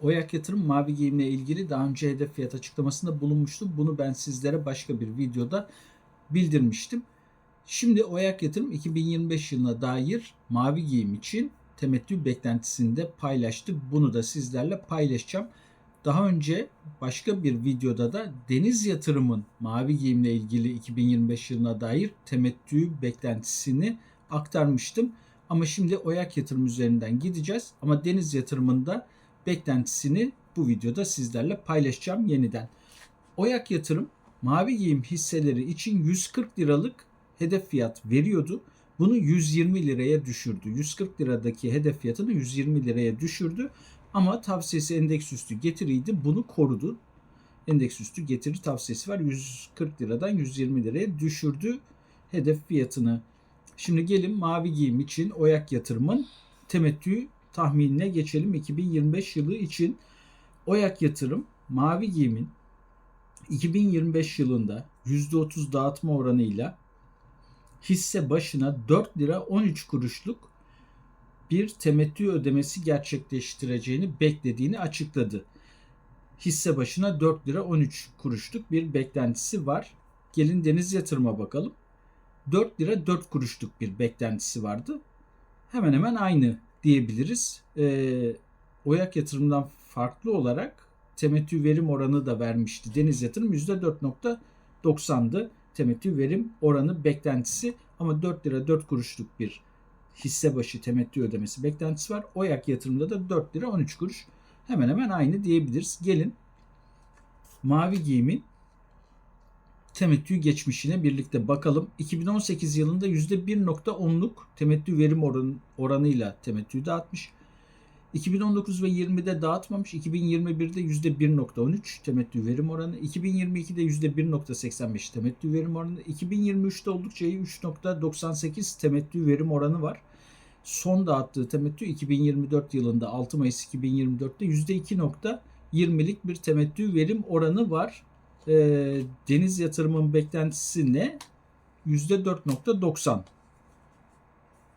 Oyak Yatırım Mavi Giyim'le ilgili daha önce hedef fiyat açıklamasında bulunmuştum. Bunu ben sizlere başka bir videoda bildirmiştim. Şimdi Oyak Yatırım 2025 yılına dair Mavi Giyim için temettü beklentisini de. Bunu da sizlerle paylaşacağım. Daha önce başka bir videoda da Deniz Yatırım'ın Mavi Giyim'le ilgili 2025 yılına dair temettü beklentisini aktarmıştım. Ama şimdi Oyak Yatırım üzerinden gideceğiz. Ama Deniz Yatırım'ın da beklentisini bu videoda sizlerle paylaşacağım yeniden. Oyak Yatırım Mavi Giyim hisseleri için 140 liralık hedef fiyat veriyordu. Bunu 120 liraya düşürdü. 140 liradaki hedef fiyatını 120 liraya düşürdü. Ama tavsiyesi endeks üstü getiriydi. Bunu korudu. Endeks üstü getiri tavsiyesi var. 140 liradan 120 liraya düşürdü hedef fiyatını. Şimdi gelin mavi giyim için Oyak Yatırım'ın temettü tahminine geçelim 2025 yılı için. Oyak Yatırım mavi giyimin 2025 yılında %30 dağıtma oranıyla hisse başına 4 lira 13 kuruşluk bir temettü ödemesi gerçekleştireceğini beklediğini açıkladı. Hisse başına 4 lira 13 kuruşluk bir beklentisi var. Gelin deniz yatırıma bakalım. 4 lira 4 kuruşluk bir beklentisi vardı. Hemen hemen aynı diyebiliriz. Ee, Oyak yatırımdan farklı olarak temettü verim oranı da vermişti. Deniz yatırım %4.90'dı temettü verim oranı beklentisi ama 4 lira 4 kuruşluk bir hisse başı temettü ödemesi beklentisi var. Oyak yatırımda da 4 lira 13 kuruş hemen hemen aynı diyebiliriz. Gelin mavi giyimin temettü geçmişine birlikte bakalım. 2018 yılında %1.10'luk temettü verim oranı, oranıyla temettü dağıtmış. 2019 ve 20'de dağıtmamış. 2021'de %1.13 temettü verim oranı. 2022'de %1.85 temettü verim oranı. 2023'te oldukça iyi 3.98 temettü verim oranı var. Son dağıttığı temettü 2024 yılında 6 Mayıs 2024'te %2.20'lik bir temettü verim oranı var. E, deniz yatırımın beklentisi ne? %4.90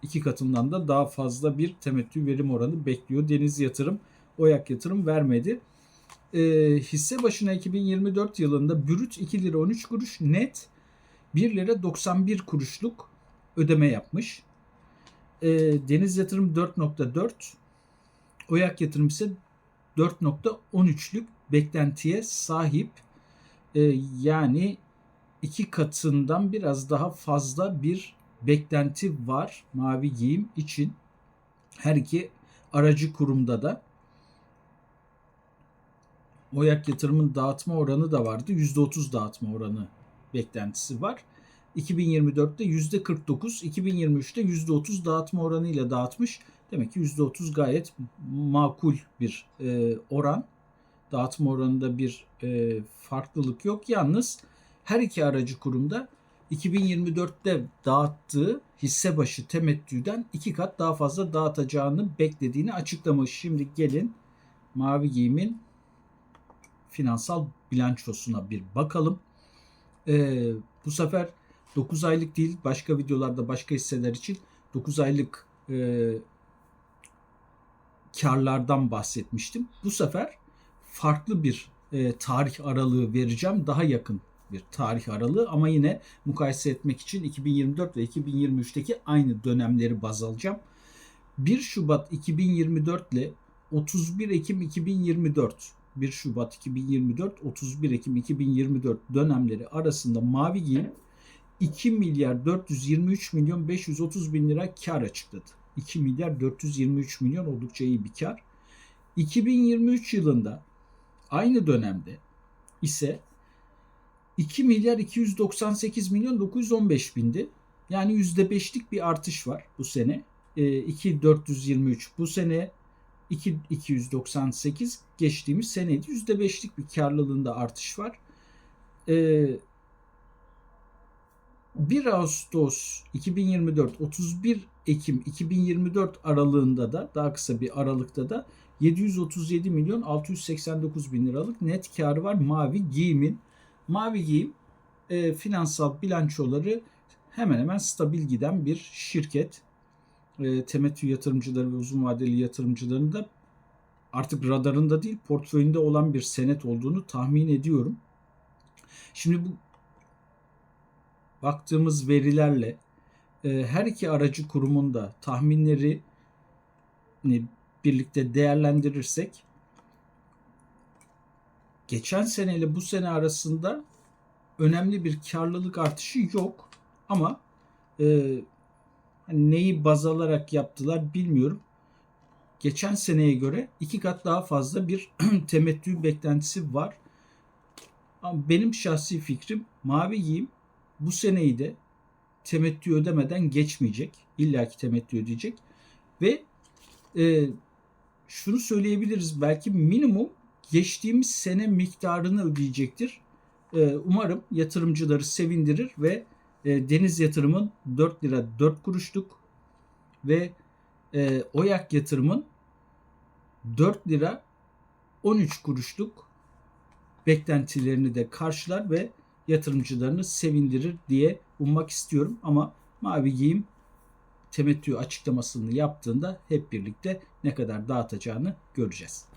iki katından da daha fazla bir temettü verim oranı bekliyor. Deniz yatırım, Oyak yatırım vermedi. E, hisse başına 2024 yılında brüt 2 lira 13 kuruş, net 1 lira 91 kuruşluk ödeme yapmış. E, Deniz yatırım 4.4, Oyak yatırım ise 4.13'lük beklentiye sahip. E, yani iki katından biraz daha fazla bir beklenti var mavi giyim için. Her iki aracı kurumda da Oyak yatırımın dağıtma oranı da vardı. %30 dağıtma oranı beklentisi var. 2024'te %49, 2023'te %30 dağıtma oranıyla dağıtmış. Demek ki %30 gayet makul bir e, oran. Dağıtma oranında bir e, farklılık yok. Yalnız her iki aracı kurumda 2024'te dağıttığı hisse başı temettüden iki kat daha fazla dağıtacağını beklediğini açıklamış. Şimdi gelin mavi giyimin finansal bilançosuna bir bakalım. Ee, bu sefer 9 aylık değil başka videolarda başka hisseler için 9 aylık e, karlardan bahsetmiştim. Bu sefer farklı bir e, tarih aralığı vereceğim. Daha yakın bir tarih aralığı ama yine mukayese etmek için 2024 ve 2023'teki aynı dönemleri baz alacağım. 1 Şubat 2024 ile 31 Ekim 2024 1 Şubat 2024 31 Ekim 2024 dönemleri arasında Mavi Giyim 2 milyar 423 milyon 530 bin lira kar açıkladı. 2 milyar 423 milyon oldukça iyi bir kar. 2023 yılında aynı dönemde ise 2 milyar 298 milyon 915 bindi. Yani %5'lik bir artış var bu sene. E, 2 423 bu sene 2 298 geçtiğimiz seneydi. %5'lik bir karlılığında artış var. E, 1 Ağustos 2024 31 Ekim 2024 aralığında da daha kısa bir aralıkta da 737 milyon 689 bin liralık net karı var mavi giyimin. Mavi giyim e, finansal bilançoları hemen hemen stabil giden bir şirket. E, temettü yatırımcıları ve uzun vadeli yatırımcıların da artık radarında değil portföyünde olan bir senet olduğunu tahmin ediyorum. Şimdi bu baktığımız verilerle her iki aracı kurumun da tahminleri birlikte değerlendirirsek geçen sene ile bu sene arasında önemli bir karlılık artışı yok ama e, hani neyi baz alarak yaptılar bilmiyorum. Geçen seneye göre iki kat daha fazla bir temettü beklentisi var. Ama benim şahsi fikrim mavi giyim bu seneyi de temettü ödemeden geçmeyecek. İlla ki temettü ödeyecek. Ve e, şunu söyleyebiliriz. Belki minimum geçtiğimiz sene miktarını ödeyecektir. E, umarım yatırımcıları sevindirir ve e, deniz yatırımın 4 lira 4 kuruşluk ve e, oyak yatırımın 4 lira 13 kuruşluk beklentilerini de karşılar ve yatırımcılarını sevindirir diye ummak istiyorum. Ama Mavi Giyim temettü açıklamasını yaptığında hep birlikte ne kadar dağıtacağını göreceğiz.